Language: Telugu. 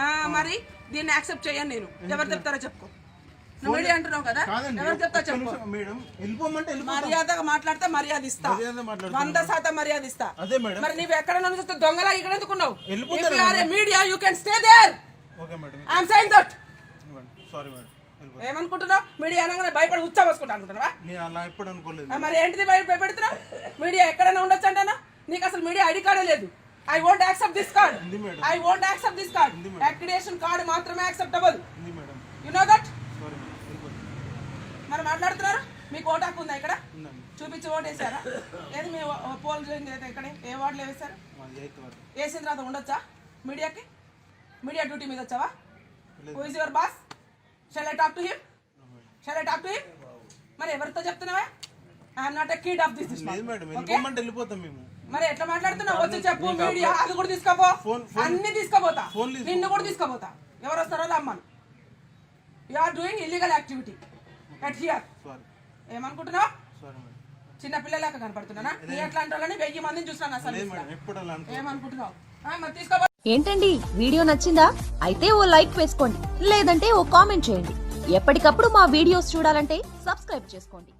ఆ, మరి దీన్ని యాక్సెప్ట్ చేయను నేను. ఎవరు చెప్తారో చెప్పుకో. నువ్వు మీడియా అంటున్నావు కదా? కాదండి ఎవరు చెప్తా ఒక్క చెప్పు నిమిషం, మేడం. వెళ్ళిపోమంటే వెళ్ళిపో మర్యాదగా మాట్లాడితే మర్యాద ఇస్తా. మర్యాదగా. వంద శాతం మర్యాద ఇస్తా. అదే మేడం. మరి నీవు ఎక్కడ నన్ను చూస్తే దొంగలా ఇక్కడ ఎందుకున్నావు? వెళ్ళిపోతాను media you can stay there okay madam. I'm saying that sorry madam. ఏమనుకుంటున్నావు? మీడియా అనగానే భయపడి పోసుకుంటా అనుకుంటున్నావా? నేను అలా ఎప్పుడు అనుకోలేదు. ఆ, మరి ఏంటిది భయ భయపెడుతున్నావు? మీడియా ఎక్కడైనా ఉండొచ్చు అంటానా? నీకు అసలు మీడియా ఐడి కార్డే లేదు. I won't accept this card I won't accept this card. Accreditation card మాత్రమే యాక్సెప్టబుల్ యు నో దట్ మరి మాట్లాడుతున్నారు? మీకు ఓటు హక్కు ఉందా ఇక్కడ? చూపించి ఓటు వేసారా ఏది మీ పోల్ ఇక్కడ? ఏ వార్డులో వార్డు. వేసిన తర్వాత ఉండొచ్చా? మీడియాకి? మీడియా డ్యూటీ మీద వచ్చావా. Who is your boss shall I talk to him shall I talk to him మరి ఎవరితో చెప్తున్నావా? I'm not a kid of this వెళ్ళిపోతాం మేము. మరి ఎట్లా మాట్లాడుతున్నావు? వచ్చి చెప్పు మీడియా అది కూడా తీసుకోపో. అన్ని తీసుకోపోతా. నిన్ను కూడా తీసుకోపోతా. ఎవరు వస్తారో రమ్మను you are doing illegal activity at here sorry ఏమనుకుంటున్నావు? చిన్న పిల్లలాక కనపడుతున్నానా? నీ అట్లాంటి వాళ్ళని వెయ్యి మందిని చూసినాను అసలు ఏమనుకుంటున్నావు? ఆ, మరి తీసుకోపో. ఏంటండి? వీడియో నచ్చిందా? అయితే ఓ లైక్ వేసుకోండి. లేదంటే ఓ కామెంట్ చేయండి. ఎప్పటికప్పుడు మా వీడియోస్ చూడాలంటే సబ్స్క్రైబ్ చేసుకోండి.